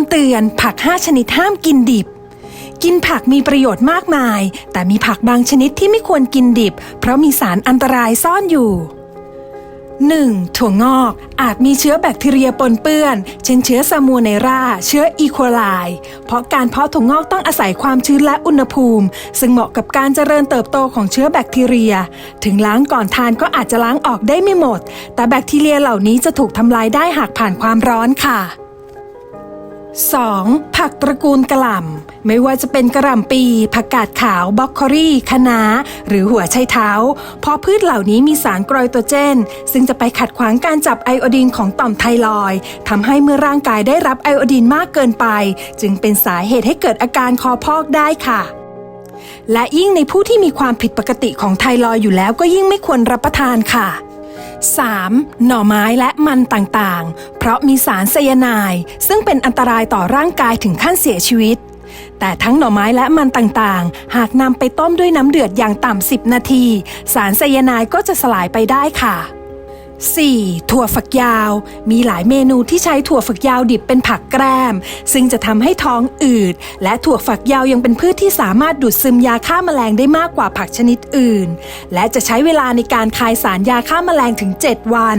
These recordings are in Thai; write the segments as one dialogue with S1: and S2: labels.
S1: ำเตือนผัก 5 ชนิดห้ามกินดิบ กินผักมีประโยชน์มากมาย แต่มีผักบางชนิดที่ไม่ควรกินดิบ เพราะมีสารอันตรายซ่อนอยู่ 1. ถั่วงอกอาจมีเชื้อแบคทีเรียปนเปื้อน เช่นเชื้อซามูเนราเชื้ออีโคไลเพราะการเพาะถั่วงอกต้องอาศัยความชื้นและอุณหภูมิ ซึ่งเหมาะกับการเจริญเติบโตของเชื้อแบคทีเรีย ถึงล้างก่อนทานก็อาจจะล้างออกได้ไม่หมด แต่แบคทีเรียเหล่านี้จะถูกทำลายได้หากผ่านความร้อนค่ะ 2. ผักตระกูลกระหล่ำ ไม่ว่าจะเป็นกระหล่ำปี ผักกาดขาวบล็อกโครี่คะน้า หรือหัวไชเท้า เพราะพืชเหล่านี้มีสารกรอยโตเจน ซึ่งจะไปขัดขวางการจับไอโอดีนของต่อมไทรอยทำให้เมื่อร่างกายได้รับไอโอดีนมากเกินไป จึงเป็นสาเหตุให้เกิดอาการคอพอกได้ค่ะและยิ่งในผู้ที่มีความผิดปกติของไทรอยอยู่แล้วก็ยิ่งไม่ควรรับประทานค่ะ 3. หน่อไม้และมันต่างๆ เพราะมีสารไซยาไนด์ซึ่งเป็นอันตรายต่อร่างกายถึงขั้นเสียชีวิต แต่ทั้งหน่อไม้และมันต่างๆ หากนำไปต้มด้วยน้ำเดือดอย่างต่ำ10 นาที สารไซยาไนด์ก็จะสลายไปได้ค่ะ 4. ถั่วฝักยาว มีหลายเมนูที่ใช้ถั่วฝักยาวดิบเป็นผักแกล้ม ซึ่งจะทำให้ท้องอืด และถั่วฝักยาวยังเป็นพืชที่สามารถดูดซึมยาฆ่าแมลงได้มากกว่าผักชนิดอื่น และจะใช้เวลาในการคายสารยาฆ่าแมลงถึง 7 วัน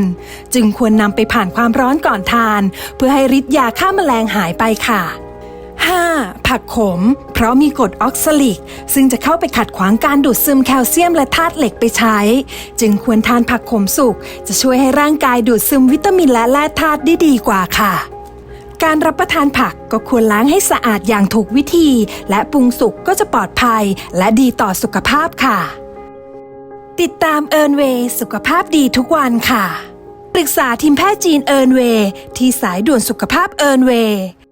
S1: จึงควรนำไปผ่านความร้อนก่อนทาน เพื่อให้ฤทธิ์ยาฆ่าแมลงหายไปค่ะ 5. ผักขม เพราะมีกรดออกซาลิก ซึ่งจะเข้าไปขัดขวางการดูดซึมแคลเซียมและธาตุเหล็กไปใช้ จึงควรทานผักขมสุก จะช่วยให้ร่างกายดูดซึมวิตามินและแร่ธาตุได้ดีกว่าค่ะ การรับประทานผักก็ควรล้างให้สะอาดอย่างถูกวิธี และปรุงสุกก็จะปลอดภัย และดีต่อสุขภาพค่ะ ติดตามเอิร์นเวย์สุขภาพดีทุกวันค่ะ ปรึกษาทีมแพทย์จีนเอิร์นเวย์ที่สายด่วนสุขภาพเอิร์นเวย์